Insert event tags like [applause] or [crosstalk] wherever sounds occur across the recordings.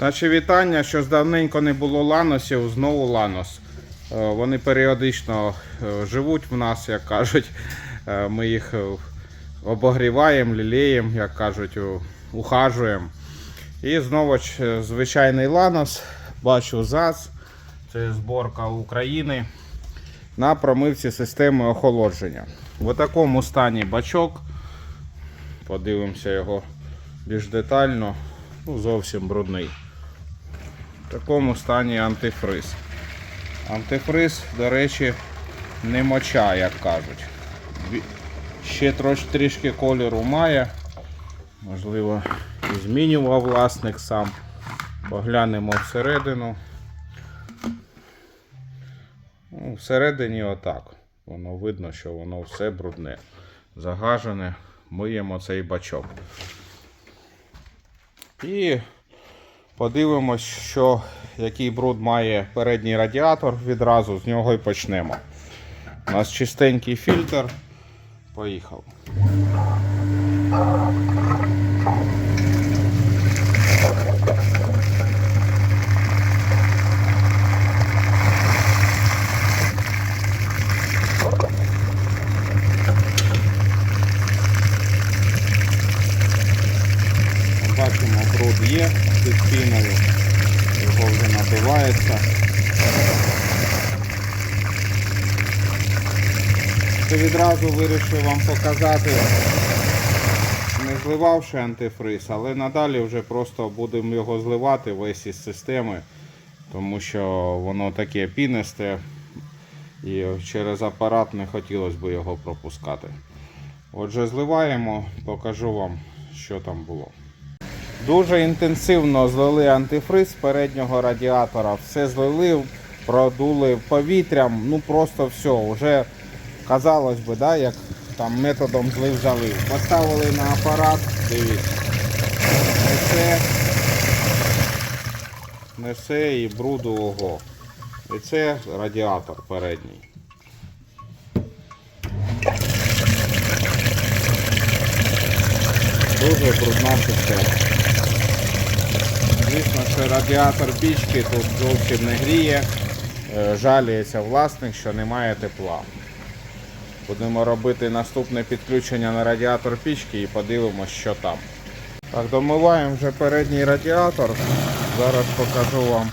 Наші вітання, що давненько не було ланосів, знову ланос. Е, Вони періодично е, живуть в нас, як кажуть. Е, Ми їх обогріваємо, лілеємо, як кажуть, ухажуємо. І знову ж звичайний ланос. Бачу ЗАЗ. Це зборка України на промивці системи охолодження. В такому стані бачок. Подивимося його більш детально. Ну, зовсім брудний. В такому стані антифриз. Антифриз, до речі, не моча, як кажуть. Ще трош, трішки кольору має. Можливо, і змінював власник сам. Поглянемо всередину. Ну, всередині отак. Воно видно, що воно все брудне. Загажене. Миємо цей бачок. І подивимось, що, який бруд має передній радіатор. Відразу з нього і почнемо. У нас чистенький фільтр. Поїхав. Бачимо, бруд є піною, його вже набивається. Це відразу вирішив вам показати, не зливавши антифриз, але надалі вже просто будемо його зливати весь із системи, тому що воно таке пінисте і через апарат не хотілося б його пропускати. Отже, зливаємо, покажу вам, що там було. Дуже інтенсивно злили антифриз переднього радіатора. Все злили, продули повітрям. Ну просто все. Вже казалось би, да, як там методом злив залив. Поставили на апарат, дивіться. Несе, несе і бруду ого. І це радіатор передній. Дуже брудна система. Звісно, що радіатор пічки тут зовсім не гріє. Е, Жаліється власник, що немає тепла. Будемо робити наступне підключення на радіатор пічки і подивимося, що там. Так, домиваємо вже передній радіатор. Зараз покажу вам,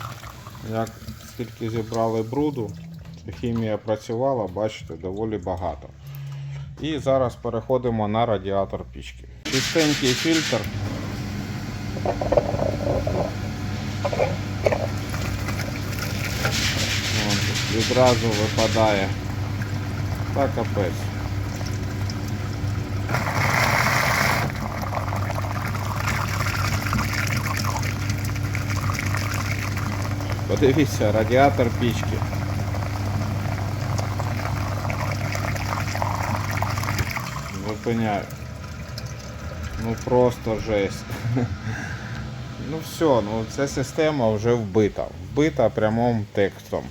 як скільки зібрали бруду. Хімія працювала, бачите, доволі багато. І зараз переходимо на радіатор пічки. Чистенький фільтр. Вон, відразу випадає. Та капець. Подивіться, радіатор пічки. Зупиняю. Ну просто жесть. [laughs] Ну все, ну ця система вже вбита. Вбита прямим текстом.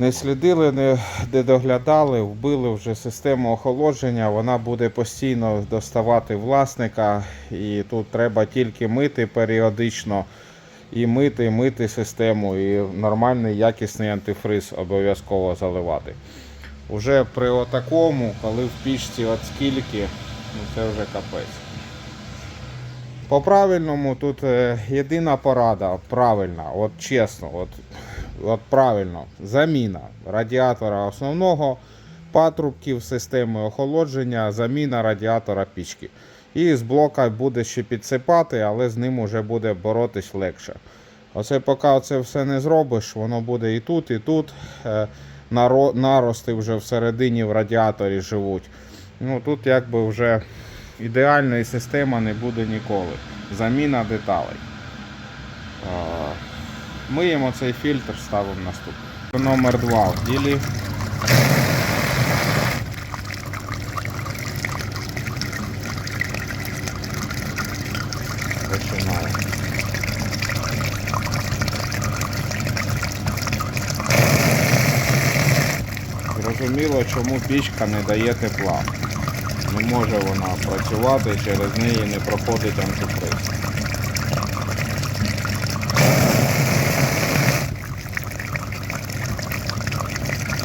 Не слідили, не, доглядали, вбили вже систему охолодження, вона буде постійно доставати власника, і тут треба тільки мити періодично і мити, мити систему, і нормальний якісний антифриз обов'язково заливати. Уже при отакому, коли в пічці от скільки, ну це вже капець. По правильному тут е, єдина порада, правильна, от чесно, от, от правильно, заміна радіатора основного, патрубків системи охолодження, заміна радіатора пічки. І з блока буде ще підсипати, але з ним уже буде боротись легше. Оце поки це все не зробиш, воно буде і тут, і тут. Е, нарости вже всередині в радіаторі живуть. Ну тут якби вже ідеальної системи не буде ніколи. Заміна деталей. Миємо цей фільтр, ставимо наступний. Номер 2 в ділі. Починаємо. Зрозуміло, чому пічка не дає тепла. Не може вона працювати, через неї не проходить антифриз.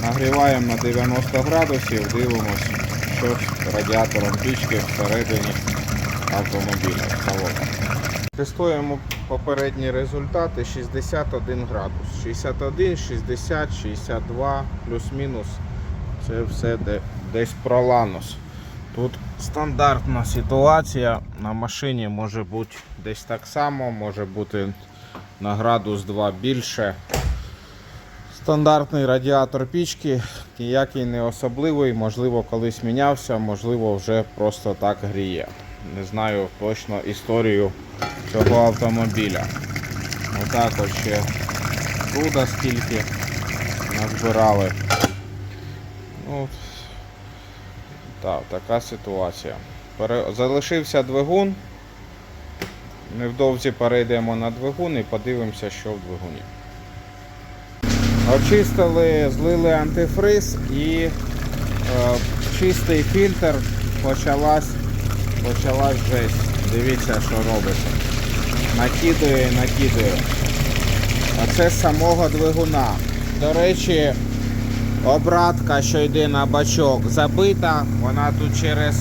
Нагріваємо на 90 градусів, дивимось, що з радіатором пічки всередині автомобіля. в салоні. Тестуємо попередні результати 61 градус. 61, 60, 62, плюс-мінус. Це все десь про ланус. Тут стандартна ситуація. На машині може бути десь так само, може бути на градус 2 більше. Стандартний радіатор пічки, ніякий не особливий, можливо, колись мінявся, можливо, вже просто так гріє. Не знаю точно історію цього автомобіля. Отак от ще труда скільки назбирали. Ну, так, така ситуація. Пере... Залишився двигун. Невдовзі перейдемо на двигун і подивимося, що в двигуні. Очистили, злили антифриз і е, чистий фільтр почалась, почалась жесть. Дивіться, що робиться. Накидує, накидує. А це з самого двигуна. До речі, обратка, що йде на бачок, забита. Вона тут через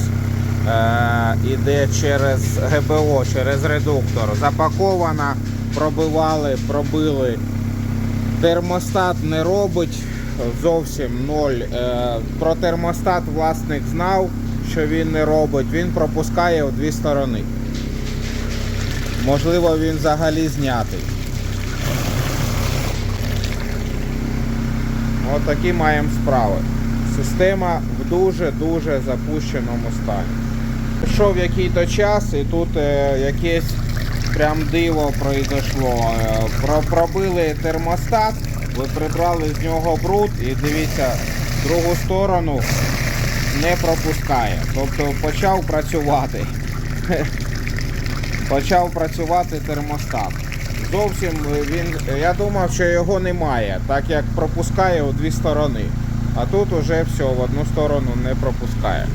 е, іде через ГБО, через редуктор. Запакована, пробивали, пробили. Термостат не робить зовсім ноль. Е, Про термостат власник знав, що він не робить. Він пропускає в дві сторони. Можливо, він взагалі знятий. От маємо справи. Система в дуже-дуже запущеному стані. Пройшов який-то час і тут е, якесь прям диво произошло. Е, про- пробили термостат, ви прибрали з нього бруд і дивіться, другу сторону не пропускає. Тобто почав працювати. [laughs] Почав працювати термостат. Зовсім він. Я думав, що його немає, так як пропускає у дві сторони. А тут уже все, в одну сторону не пропускає.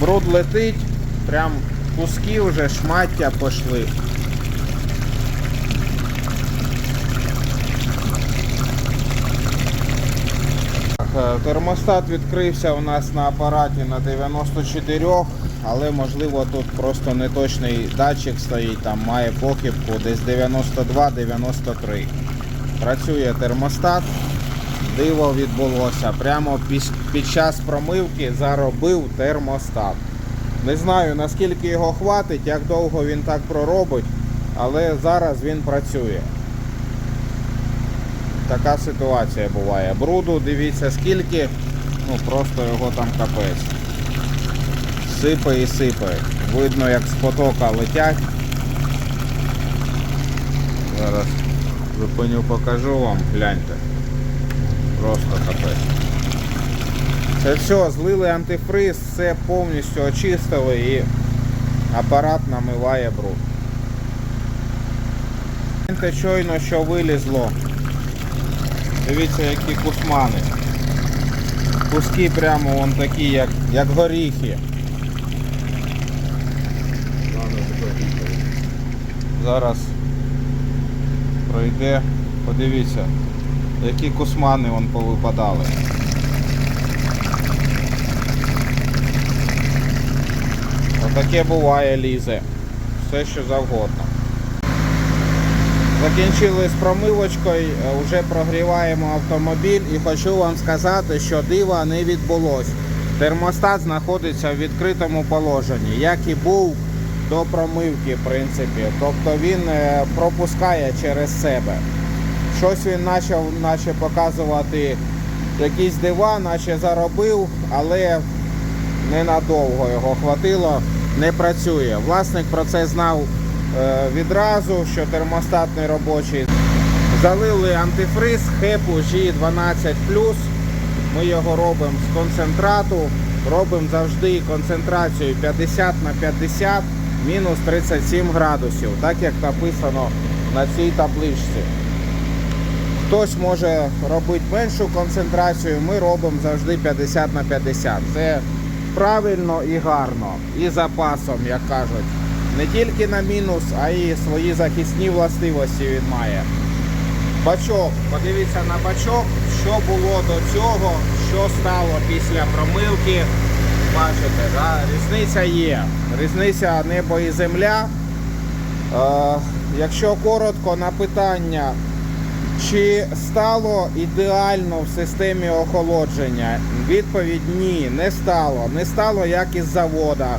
Бруд летить, прям куски вже шмаття пішли. Так, е, Термостат відкрився у нас на апараті на 94, але можливо тут просто неточний датчик стоїть, там має похибку десь 92-93. Працює термостат, диво відбулося. Прямо під час промивки заробив термостат. Не знаю наскільки його хватить, як довго він так проробить, але зараз він працює. Така ситуація буває. Бруду, дивіться скільки, ну просто його там капець. Сипає і сипає. Видно, як з потока летять. Зараз зупиню, покажу вам, гляньте. Просто капець. Це все, злили антифриз, все повністю очистили і апарат намиває бруд. Гляньте щойно, що вилізло. Дивіться, які кусмани. Куски прямо вон такі, як, як горіхи. Зараз пройде, подивіться, які кусмани вон повипадали. Отаке буває лізе. Все що завгодно. Закінчили з промивочкою, е, вже прогріваємо автомобіль і хочу вам сказати, що дива не відбулось. Термостат знаходиться в відкритому положенні, як і був до промивки, в принципі. Тобто він е, пропускає через себе. Щось він почав наче показувати якісь дива, наче заробив, але ненадовго його хватило, не працює. Власник про це знав е, відразу, що термостат не робочий. Залили антифриз хепу G12. Ми його робимо з концентрату. Робимо завжди концентрацію 50 на 50 мінус 37 градусів, так як написано на цій табличці. Хтось може робити меншу концентрацію, ми робимо завжди 50 на 50. Це правильно і гарно. І запасом, як кажуть, не тільки на мінус, а й свої захисні властивості він має. Бачок, подивіться на бачок, що було до цього, що стало після промивки. Бачите, да? різниця є. Різниця небо і земля. Е, якщо коротко на питання, чи стало ідеально в системі охолодження? Відповідь ні, не стало. Не стало як із завода.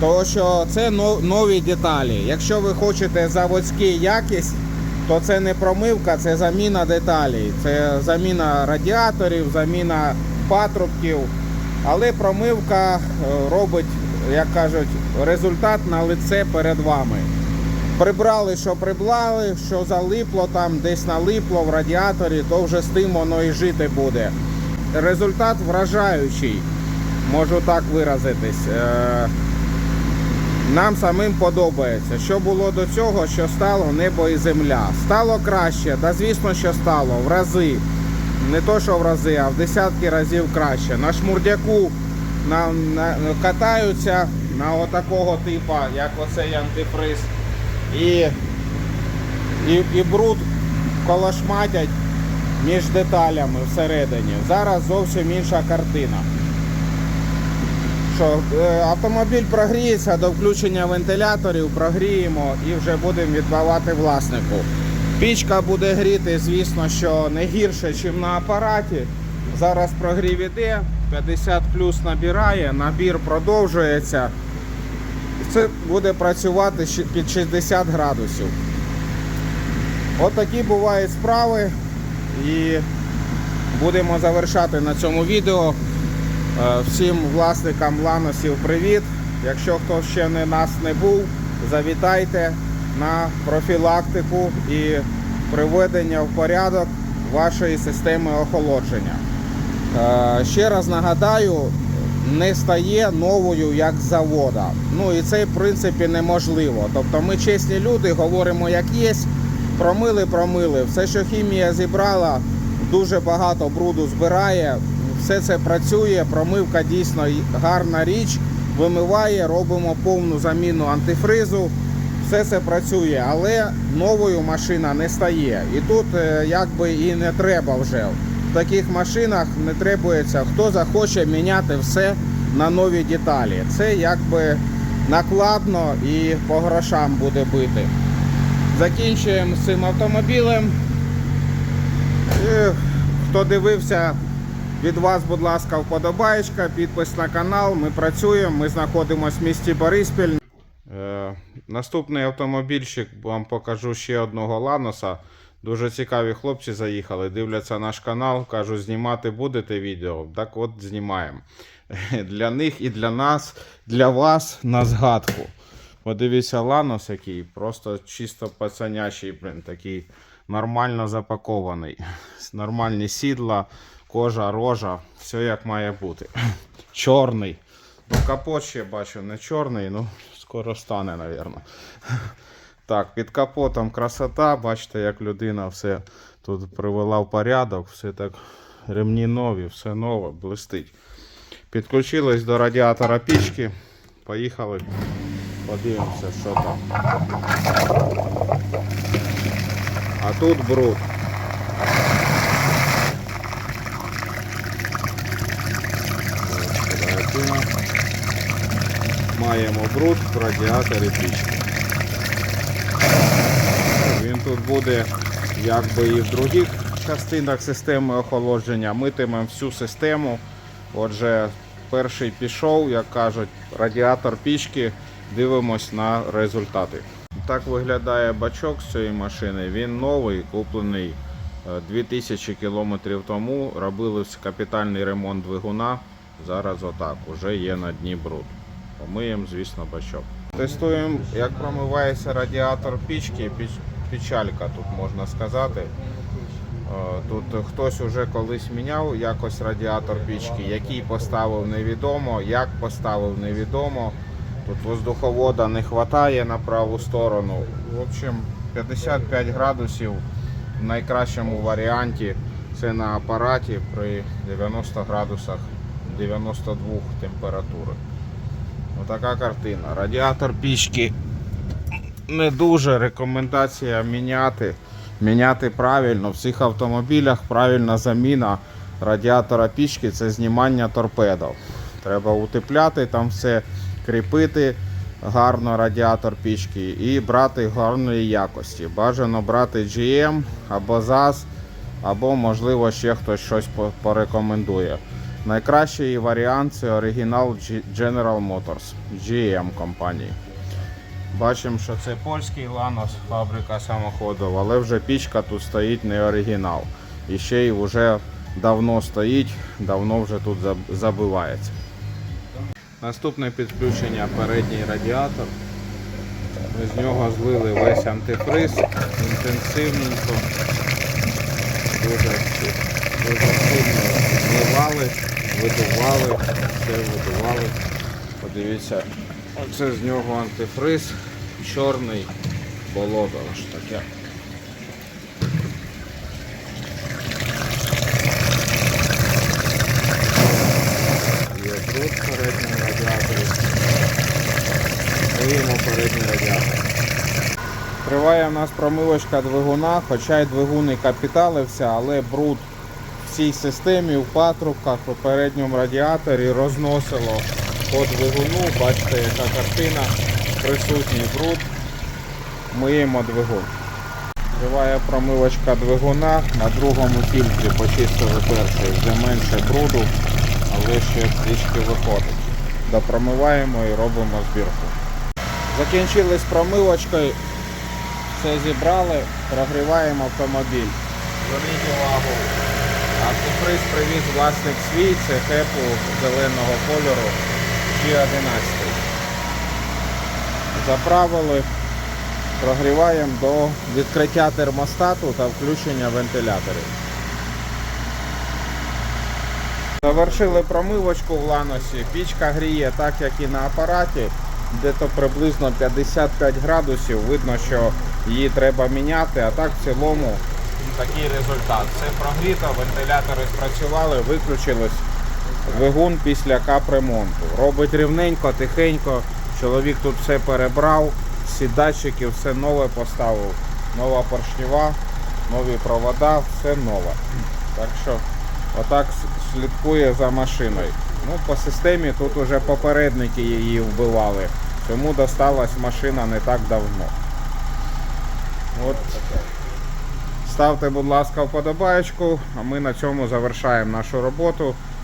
Тому що це нові деталі. Якщо ви хочете заводську якість, то це не промивка, це заміна деталей. Це заміна радіаторів, заміна патрубків. Але промивка е, робить, як кажуть, результат на лице перед вами. Прибрали, що прибрали, що залипло там, десь налипло в радіаторі, то вже з тим воно і жити буде. Результат вражаючий, можу так виразитись. Е, Нам самим подобається. Що було до цього, що стало небо і земля. Стало краще, та звісно, що стало в рази. Не то, що в рази, а в десятки разів краще. На шмурдяку на, на, катаються на отакого типа, як оцей антифриз. І, і, і бруд колошматять між деталями всередині. Зараз зовсім інша картина. Що, е, автомобіль прогріється до включення вентиляторів, прогріємо і вже будемо відбивати власнику. Пічка буде гріти, звісно, що не гірше, ніж на апараті. Зараз прогрів іде, 50 плюс набирає, набір продовжується. Це буде працювати під 60 градусів. От такі бувають справи. І будемо завершати на цьому відео. Е, Всім власникам ланосів привіт. Якщо хто ще не нас не був, завітайте на профілактику і приведення в порядок вашої системи охолодження. Е, Ще раз нагадаю, не стає новою як завода. Ну і це в принципі неможливо. Тобто ми чесні люди, говоримо як є, промили, промили. Все, що хімія зібрала, дуже багато бруду збирає. Все це працює, промивка дійсно гарна річ. Вимиває, робимо повну заміну антифризу. Все це працює, але новою машина не стає. І тут е, якби і не треба вже. В таких машинах не требується, хто захоче міняти все на нові деталі. Це якби накладно і по грошам буде бити. Закінчуємо з цим автомобілем. Хто дивився, від вас, будь ласка, вподобаєчка, підпис на канал. Ми працюємо, ми знаходимося в місті Бориспіль. Е, наступний автомобільщик вам покажу ще одного Ланоса. Дуже цікаві хлопці заїхали, дивляться наш канал, кажуть, знімати будете відео. Так от знімаємо. [laughs] Для них і для нас, для вас на згадку. Подивіться, Ланос який, просто чисто пацанячий, блин, такий нормально запакований. [laughs] Нормальні сідла, кожа, рожа, все як має бути. [laughs] Чорний. Ну, капот ще бачу, не чорний, ну скоро стане, напевно. Так, під капотом красота, бачите, як людина все тут привела в порядок, все так ремні нові, все нове, блистить. Підключились до радіатора пічки. Поїхали. Подивимося, що там. А тут бруд. Маємо бруд в радіаторі пічки. Тут буде якби і в других частинах системи охолодження. Митимемо всю систему. Отже, перший пішов, як кажуть, радіатор пічки. Дивимось на результати. Так виглядає бачок з цієї машини. Він новий, куплений е, 2000 кілометрів тому. Робили капітальний ремонт двигуна. Зараз отак, уже є на дні бруд. Помиємо, звісно, бачок. Тестуємо, як промивається радіатор пічки. Печалька тут можна сказати. Е, Тут хтось уже колись міняв якось радіатор пічки, який поставив невідомо, як поставив невідомо. Тут воздуховода не вистачає на праву сторону. В общем, 55 градусів в найкращому варіанті. Це на апараті при 90 градусах 92 температури. Отака картина. Радіатор пічки не дуже рекомендація міняти. Міняти правильно. В цих автомобілях правильна заміна радіатора пічки це знімання торпедов. Треба утепляти там все, кріпити гарно радіатор пічки і брати гарної якості. Бажано брати GM або ZAZ, або можливо ще хтось щось порекомендує. Найкращий варіант це оригінал General Motors GM компанії. Бачимо, що це польський Ланос, фабрика самоходів, але вже пічка тут стоїть не оригінал. І ще й вже давно стоїть, давно вже тут забивається. Наступне підключення передній радіатор. Ми з нього злили весь антифриз інтенсивненько. Дуже, дуже сильно зливали, видували, все видували. Подивіться, оце з нього антифриз, чорний болото аж таке. Є бруд в передньому радіаторі. Передній радіатор. Триває в нас промивочка двигуна, хоча й двигун і капіталився, але бруд в цій системі, в патрубках, у передньому радіаторі розносило по двигуну. Бачите, яка картина, присутній бруд. Миємо двигун. Триває промивочка двигуна. На другому фільтрі почистили перший, вже менше бруду, але ще трішки виходить. Допромиваємо і робимо збірку. Закінчили з промивочкою, все зібрали, прогріваємо автомобіль. Зверніть увагу, автоприз привіз власник свій, це хепу зеленого кольору G11. Заправили, прогріваємо до відкриття термостату та включення вентиляторів. Завершили промивочку в ланосі. Пічка гріє так, як і на апараті, де то приблизно 55 градусів. Видно, що її треба міняти, а так в цілому такий результат. Все прогріто, вентилятори спрацювали, виключилось. Двигун після капремонту. Робить рівненько, тихенько. Чоловік тут все перебрав, всі датчики, все нове поставив. Нова поршнева, нові провода, все нове. Так що отак слідкує за машиною. Ну, по системі тут уже попередники її вбивали. Тому досталась машина не так давно. От. Ставте, будь ласка, вподобаєчку, а ми на цьому завершаємо нашу роботу